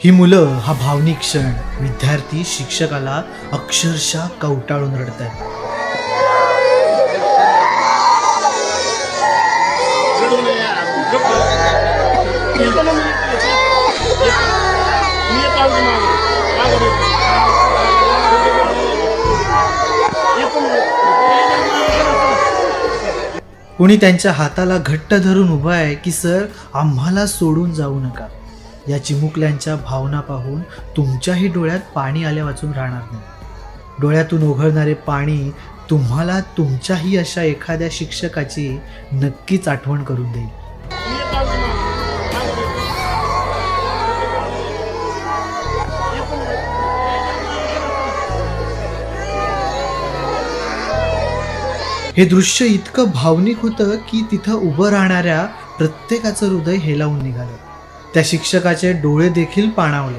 ही मुलं हा भावनिक क्षण विद्यार्थी शिक्षकाला अक्षरशः कवटाळून रडत आहेत कुणी त्यांच्या हाताला घट्ट धरून उभा आहे की सर आम्हाला सोडून जाऊ नका. या चिमुकल्यांच्या भावना पाहून तुमच्याही डोळ्यात पाणी आल्या वाचून राहणार नाही. डोळ्यातून ओघळणारे पाणी तुम्हाला तुमच्याही अशा एखाद्या शिक्षकाची नक्कीच आठवण करून देईल. हे दृश्य इतकं भावनिक होतं की तिथं उभं राहणाऱ्या प्रत्येकाचं हृदय हेलावून निघालं. त्या शिक्षकाचे डोळे देखील पाणावले.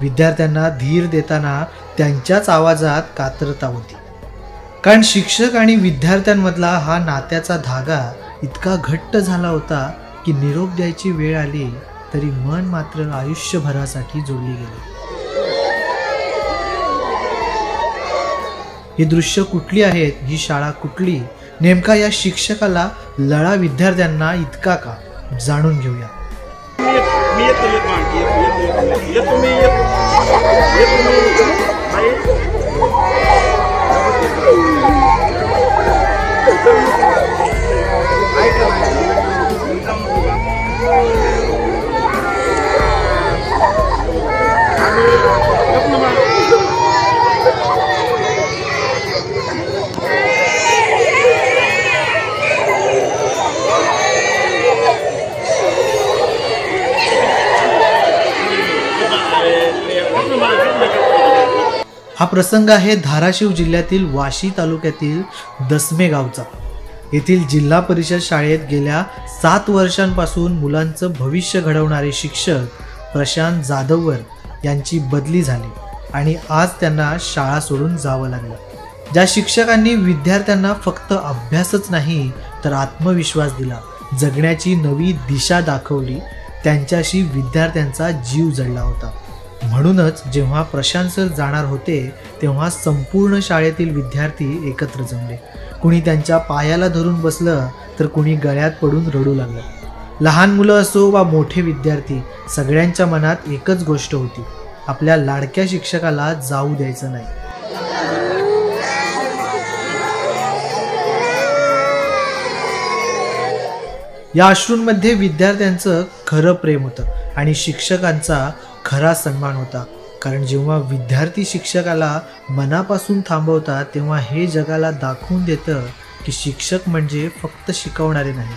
विद्यार्थ्यांना धीर देताना त्यांच्याच आवाजात कात्रता होती. कारण शिक्षक आणि विद्यार्थ्यांमधला हा नात्याचा धागा इतका घट्ट झाला होता की निरोप द्यायची वेळ आली तरी मन मात्र आयुष्यभरासाठी जोडली गेली. ही दृश्य कुठली आहेत? ही शाळा कुठली? नेमका या शिक्षकाला लळा विद्यार्थ्यांना इतका का? जाणून घेऊया. Летман, Летумиев, Летумиев, Ай, हा प्रसंग आहे धाराशिव जिल्ह्यातील वाशी तालुक्यातील दसमे गावचा. येथील जिल्हा परिषद शाळेत गेल्या सात वर्षांपासून मुलांचं भविष्य घडवणारे शिक्षक प्रशांत जाधववर यांची बदली झाली आणि आज त्यांना शाळा सोडून जावं लागलं. ज्या शिक्षकांनी विद्यार्थ्यांना फक्त अभ्यासच नाही तर आत्मविश्वास दिला जगण्याची नवी दिशा दाखवली त्यांच्याशी विद्यार्थ्यांचा जीव जडला होता. म्हणूनच जेव्हा प्रशांत सर जाणार होते तेव्हा संपूर्ण शाळेतील विद्यार्थी एकत्र जमले. कुणी त्यांच्या पायाला धरून बसलं तर कुणी गळ्यात पडून रडू लागलं. लहान मुलं असो वा मोठे विद्यार्थी सगळ्यांच्या मनात एकच गोष्ट होती. आपल्या लाडक्या शिक्षकाला जाऊ द्यायचं नाही. या अश्रूंमध्ये विद्यार्थ्यांचं खरं प्रेम होतं आणि शिक्षकांचा खरा सन्मान होता. कारण जेव्हा विद्यार्थी शिक्षकाला मनापासून थांबवतात तेव्हा हे जगाला दाखवून देतं की शिक्षक म्हणजे फक्त शिकवणारे नाही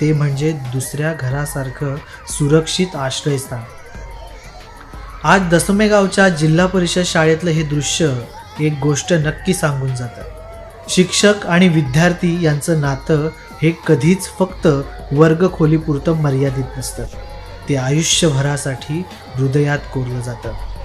ते म्हणजे दुसऱ्या घरासारखं सुरक्षित आश्रयस्थान. आज दसमेगावच्या जिल्हा परिषद शाळेतलं हे दृश्य एक गोष्ट नक्की सांगून जातं. शिक्षक आणि विद्यार्थी यांचं नातं हे कधीच फक्त वर्ग खोलीपुरतं मर्यादित नसतं. ते आयुष्यभरासाठी हृदयात कोरलं जातं.